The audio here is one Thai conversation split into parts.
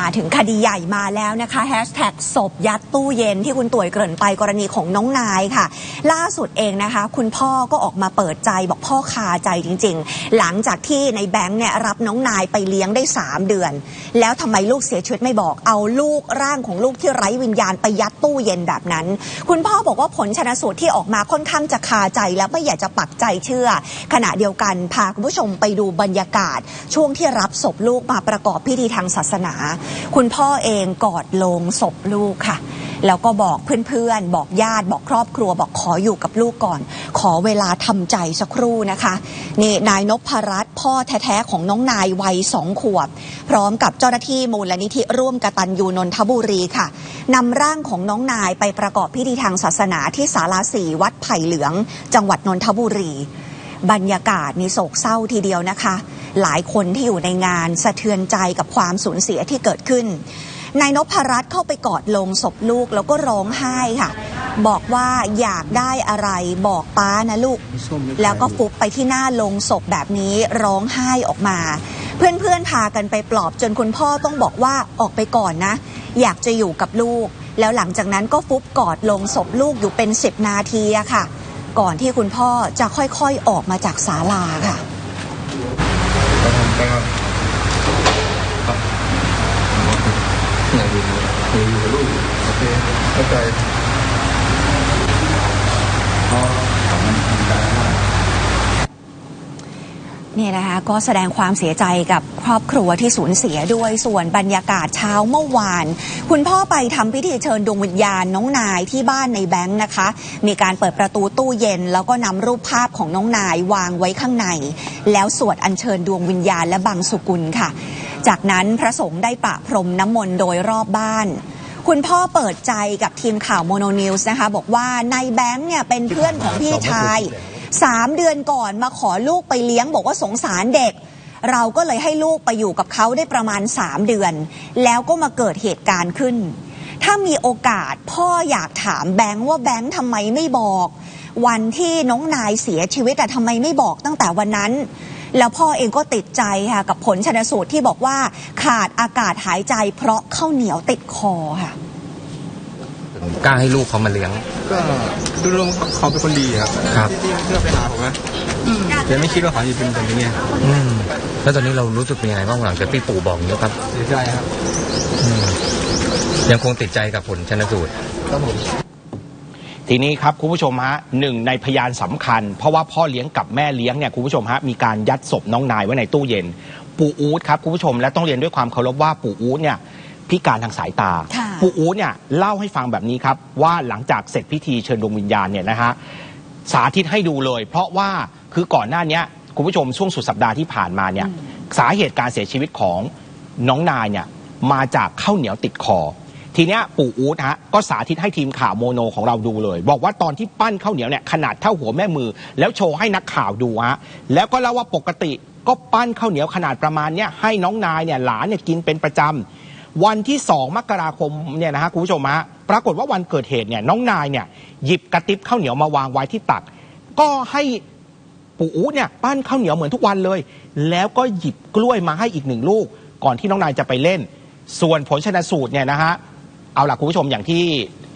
มาถึงคดีใหญ่มาแล้วนะคะแฮชแท็กศพยัดตู้เย็นที่คุณต่วยเกริ่นไปกรณีของน้องนายค่ะ ล่าสุดเองนะคะ คุณพ่อก็ออกมาเปิดใจบอกพ่อคาใจจริง ๆ หลังจากที่ในแบงค์เนี่ยรับน้องนายไปเลี้ยงได้ 3 เดือน แล้วทำไมลูกเสียชีวิตไม่บอกเอาลูกร่างของลูกที่ไร้วิญญาณไปยัดตู้เย็นแบบนั้น คุณพ่อบอกว่าผลชนสูตรที่ออกมาค่อนข้างจะคาใจและไม่อยากจะปักใจเชื่อ ขณะเดียวกันพาคุณผู้ชมไปดูบรรยากาศ ช่วงที่รับศพลูกมาประกอบพิธีทางศาสนาคุณพ่อเองกอดลงศพลูกค่ะ แล้วก็บอกเพื่อนๆ บอกญาติ บอกครอบครัว บอกขออยู่กับลูกก่อน ขอเวลาทำใจสักครู่นะคะ นี่นายนพรัตน์พ่อแท้ๆของน้องนายวัยสองขวบ พร้อมกับเจ้าหน้าที่มูลนิธิร่วมกตัญญูนนทบุรีค่ะนำร่างของน้องนายไปประกอบพิธีทางศาสนาที่ศาลาสีวัดไผ่เหลือง จังหวัดนนทบุรี บรรยากาศนี่โศกเศร้าทีเดียวนะคะ หลายคนที่อยู่ในงานสะเทือนใจกับความสูญเสียที่เกิดขึ้นนายนพรัตน์เข้าไปกอดลงศพลูกแล้วก็ร้องไห้ค่ะ บอกว่าอยากได้อะไรบอกป้านะลูก แล้วก็ฟุบไปที่หน้าลงศพแบบนี้ร้องไห้ออกมา เพื่อนๆพากันไปปลอบจนคุณพ่อต้องบอกว่าออกไปก่อนนะ อยากจะอยู่กับลูก แล้วหลังจากนั้นก็ฟุบกอดลงศพลูกอยู่เป็นสิบนาทีอะค่ะ ก่อนที่คุณพ่อจะค่อยๆออกมาจากศาลาค่ะ เราทำไปครับครับอยากอยู่กอยู่กับลูกโอเคเข้าใจเพราะผมมันทำใจมาก เนี่ยนะคะก็แสดงความเสียใจกับครอบครัวที่สูญเสียด้วยส่วนบรรยากาศเช้าเมื่อวาน คุณพ่อไปทำพิธีเชิญดวงวิญญาณน้องนายที่บ้านในแบงค์นะคะ มีการเปิดประตูตู้เย็น แล้วก็นำรูปภาพของน้องนายวางไว้ข้างใน แล้วสวดอัญเชิญดวงวิญญาณและบังสุกุลค่ะ จากนั้นพระสงฆ์ได้ประพรมน้ำมนต์โดยรอบบ้านคุณพ่อเปิดใจกับทีมข่าวโมโนนิวส์นะคะ บอกว่านายแบงค์เนี่ยเป็นเพื่อนของพี่ชาย สามเดือนก่อนมาขอลูกไปเลี้ยงบอกว่าสงสารเด็ก เราก็เลยให้ลูกไปอยู่กับเขาได้ประมาณ3เดือน แล้วก็มาเกิดเหตุการณ์ขึ้น ถ้ามีโอกาสพ่ออยากถามแบงค์ว่าแบงค์ทำไมไม่บอก วันที่น้องนายเสียชีวิตแต่ทำไมไม่บอกตั้งแต่วันนั้นแล้วพ่อเองก็ติดใจค่ะกับผลชนสูตรที่บอกว่าขาดอากาศหายใจเพราะข้าวเหนียวติดคอค่ะ กล้าให้ลูกเขามาเลี้ยง ก็ดูรวมๆเขาเป็นคนดีครับครับ ที่ที่เราไปหาผมนะแต่ไม่คิดว่าเขาจะเป็นแบบนี้อืมแล้วตอนนี้เรารู้สึกเป็นยังไงบ้างหลังจากที่ปู่บอกอย่างนี้ครับเสียใจครับอืมยังคงติดใจกับผลชนสูตร ครับผม ทีนี้ครับคุณผู้ชมฮะหนึ่งในพยานสำคัญ เพราะว่าพ่อเลี้ยงกับแม่เลี้ยงเนี่ยคุณผู้ชมฮะมีการยัดศพน้องนายไว้ในตู้เย็น ปู่อู๊ดครับคุณผู้ชมและต้องเรียนด้วยความเคารพว่าปู่อู๊ดเนี่ยพิการทางสายตา ค่ะ ปู่อู๊ดเนี่ยเล่าให้ฟังแบบนี้ครับ ว่าหลังจากเสร็จพิธีเชิญดวงวิญญาณเนี่ยนะฮะสาธิตให้ดูเลย เพราะว่าคือก่อนหน้าเนี้ยคุณผู้ชมช่วงสุดสัปดาห์ที่ผ่านมาเนี่ยสาเหตุการเสียชีวิตของน้องนายเนี่ยมาจากข้าวเหนียวติดคอ ทีเนี้ยปู่อู๊ดฮะก็สาธิตให้ทีมข่าวโมโนของเราดูเลย บอกว่าตอนที่ปั้นข้าวเหนียวเนี่ยขนาดเท่าหัวแม่มือ แล้วโชว์ให้นักข่าวดูฮะแล้วก็เล่าว่าปกติก็ปั้นข้าวเหนียวขนาดประมาณเนี้ยให้น้องนายเนี่ยหลานเนี่ยกินเป็นประจำ วันที่ 2 มกราคมเนี่ยนะฮะคุณผู้ชมฮะปรากฏว่าวันเกิดเหตุเนี่ยน้องนายเนี่ยหยิบกระติบข้าวเหนียวมาวางไว้ที่ตัก ก็ให้ปู่อู๊ดเนี่ยปั้นข้าวเหนียวเหมือนทุกวันเลย แล้วก็หยิบกล้วยมาให้อีกหนึ่งลูก ก่อนที่น้องนายจะไปเล่น ส่วนผลชนสูตรเนี่ยนะฮะเอาล่ะคุณผู้ชมอย่างที่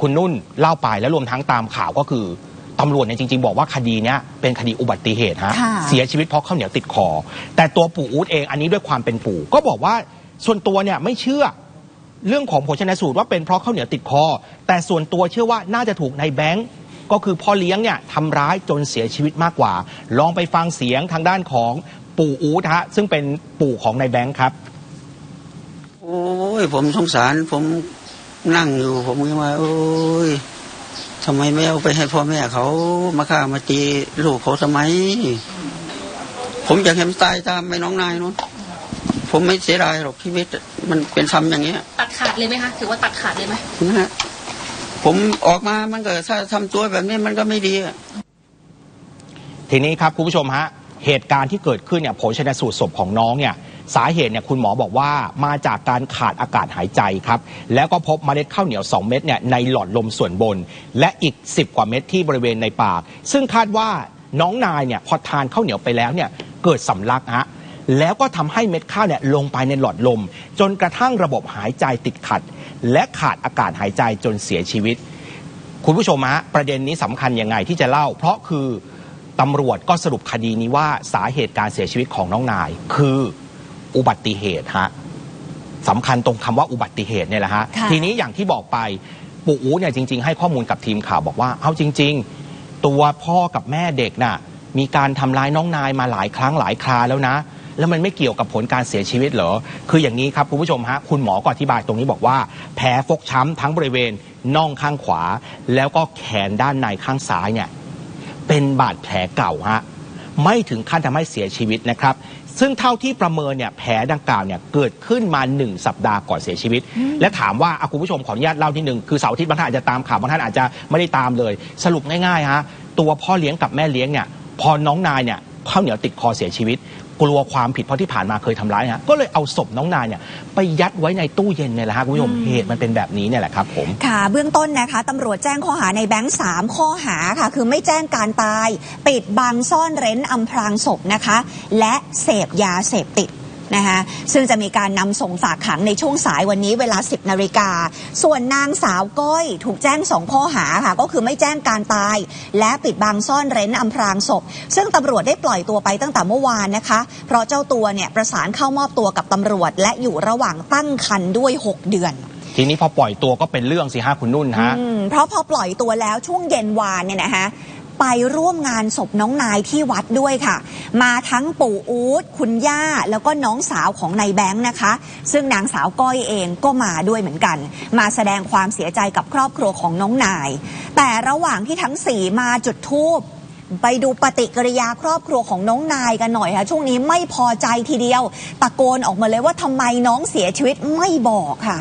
คุณนุ่นเล่าไปและรวมทั้งตามข่าวก็คือตำรวจเนี่ยจริง ๆ บอกว่าคดีเนี้ยเป็นคดีอุบัติเหตุฮะค่ะเสียชีวิตเพราะข้าวเหนียวติดคอ แต่ตัวปู่อู๊ดเองอันนี้ด้วยความเป็นปู่ ก็บอกว่าส่วนตัวเนี่ยไม่เชื่อ เรื่องของผลชนสูตรว่าเป็นเพราะข้าวเหนียวติดคอ แต่ส่วนตัวเชื่อว่าน่าจะถูกนายแบงก์ก็คือพ่อเลี้ยงเนี่ยทำร้ายจนเสียชีวิตมากกว่า ลองไปฟังเสียงทางด้านของปู่อู๊ดฮะซึ่งเป็นปู่ของนายแบงก์ครับ โอ้ยผมสงสารผมนั่งอยู่ ผมก็ว่าโอ้ยทำไมไม่เอาไปให้พ่อแม่เขามาฆ่ามาตีลูกเขาทำไม ผมอยากให้มันตายตามไปน้องนายนู้นผมไม่เสียดายหรอกชีวิตมันเป็นทำอย่างเงี้ย ขาดเลยไหมคะถือว่าตัดขาดเลยไหมนะฮะผมออกมามันก็ถ้าทำตัวแบบนี้มันก็ไม่ดีอะ ทีนี้ครับคุณผู้ชมฮะเหตุการณ์ที่เกิดขึ้นเนี่ยผลชนสูตรศพของน้องเนี่ยสาเหตุเนี่ยคุณหมอบอกว่ามาจากการขาดอากาศหายใจครับ แล้วก็พบเมล็ดข้าวเหนียว 2 เม็ดเนี่ยในหลอดลมส่วนบน และอีก 10 กว่าเม็ดที่บริเวณในปาก ซึ่งคาดว่าน้องนายเนี่ยพอทานข้าวเหนียวไปแล้วเนี่ยเกิดสำลักฮะ แล้วก็ทำให้เม็ดข้าวเนี่ยลงไปในหลอดลม จนกระทั่งระบบหายใจติดขัด และขาดอากาศหายใจจนเสียชีวิต คุณผู้ชมฮะประเด็นนี้สำคัญยังไงที่จะเล่า เพราะคือตำรวจก็สรุปคดีนี้ว่าสาเหตุการเสียชีวิตของน้องนาย คืออุบัติเหตุฮะสำคัญตรงคำว่าอุบัติเหตุเนี่ยแหละฮะค่ะทีนี้อย่างที่บอกไปปู่อู๋เนี่ยจริง ๆ ให้ข้อมูลกับทีมข่าวบอกว่า เอาจริง ๆ ตัวพ่อกับแม่เด็กน่ะมีการทำร้ายน้องนายมาหลายครั้งหลายคราแล้วนะ แล้วมันไม่เกี่ยวกับผลการเสียชีวิตเหรอ คืออย่างนี้ครับคุณผู้ชมฮะคุณหมอก็อธิบายตรงนี้บอกว่า แผลฟกช้ำทั้งบริเวณน่องข้างขวา แล้วก็แขนด้านในข้างซ้ายเนี่ยเป็นบาดแผลเก่าฮะไม่ถึงขั้นทำให้เสียชีวิตนะครับ ซึ่งเท่าที่ประเมินเนี่ยแผลดังกล่าวเนี่ยเกิดขึ้นมา 1 สัปดาห์ก่อนเสียชีวิต และถามว่าอะคุณผู้ชมขออนุญาตเล่าที่หนึ่งคือเสาร์อาทิตย์บางท่านอาจจะตามข่าวบางท่านอาจจะไม่ได้ตามเลย สรุปง่ายๆฮะตัวพ่อเลี้ยงกับแม่เลี้ยงเนี่ยพอน้องนายเนี่ยข้าวเหนียวติดคอเสียชีวิต กลัวความผิดเพราะที่ผ่านมาเคยทำร้ายฮะก็เลยเอาศพน้องนายเนี่ยไปยัดไว้ในตู้เย็นเนี่ยแหละฮะคุณผู้ชมเหตุมันเป็นแบบนี้เนี่ยแหละครับผม ค่ะเบื้องต้นนะคะตำรวจแจ้งข้อหาในแบงค์3ข้อหาค่ะ คือไม่แจ้งการตาย ปิดบังซ่อนเร้นอำพรางศพนะคะ และเสพยาเสพติด นะคะซึ่งจะมีการนำส่งฝากขังในช่วงสายวันนี้เวลา 10นาฬิกา ส่วนนางสาวก้อยถูกแจ้ง 2 ข้อหาค่ะ ก็คือไม่แจ้งการตาย และปิดบังซ่อนเร้นอำพรางศพ ซึ่งตำรวจได้ปล่อยตัวไปตั้งแต่เมื่อวานนะคะ เพราะเจ้าตัวเนี่ยประสานเข้ามอบตัวกับตำรวจ และอยู่ระหว่างตั้งครรภ์ด้วย 6 เดือนทีนี้พอปล่อยตัวก็เป็นเรื่องสิฮะคุณนุ่นฮะอืมเพราะพอปล่อยตัวแล้วช่วงเย็นวานเนี่ยนะคะ ไปร่วมงานศพน้องนายที่วัดด้วยค่ะ มาทั้งปู่อู๊ดคุณย่า แล้วก็น้องสาวของนายแบงค์นะคะ ซึ่งนางสาวก้อยเองก็มาด้วยเหมือนกัน มาแสดงความเสียใจกับครอบครัวของน้องนาย แต่ระหว่างที่ทั้งสี่มาจุดธูปไปดูปฏิกิริยาครอบครัวของน้องนายกันหน่อยค่ะ ช่วงนี้ไม่พอใจทีเดียว ตะโกนออกมาเลยว่าทำไมน้องเสียชีวิตไม่บอกค่ะ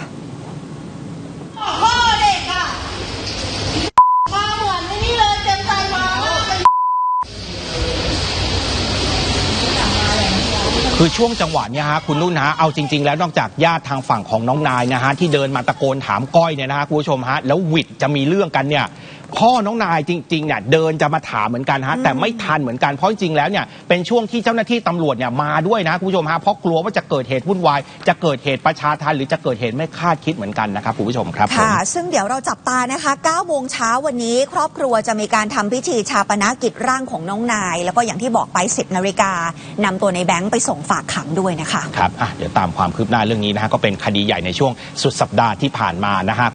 คือช่วงจังหวะเนี่ยฮะคุณนุ่นฮะเอาจริง ๆ แล้วนอกจากญาติทางฝั่งของน้องนายนะฮะที่เดินมาตะโกนถามก้อยเนี่ยนะฮะคุณผู้ชมฮะแล้ววิดจะมีเรื่องกันเนี่ย พ่อน้องนายจริงๆเนี่ยเดินจะมาถามเหมือนกันฮะแต่ไม่ทันเหมือนกันเพราะจริงๆแล้วเนี่ยเป็นช่วงที่เจ้าหน้าที่ตำรวจเนี่ยมาด้วยนะคุณผู้ชมฮะเพราะกลัวว่าจะเกิดเหตุวุ่นวายจะเกิดเหตุประชาทันหรือจะเกิดเหตุไม่คาดคิดเหมือนกันนะครับคุณผู้ชมครับผมค่ะ ซึ่งเดี๋ยวเราจับตานะคะ9โมงเช้าวันนี้ ครอบครัวจะมีการทำพิธีชาปนกิจร่างของน้องนาย แล้วก็อย่างที่บอกไป 10นาฬิกานำตัวในแบงค์ไปส่งฝากขังด้วยนะคะครับอะเดี๋ยวตามความคืบหน้าเรื่องนี้นะฮะก็เป็นคดีใหญ่ในช่วงสุดสัปดาห์ที่ผ่านมานะฮะ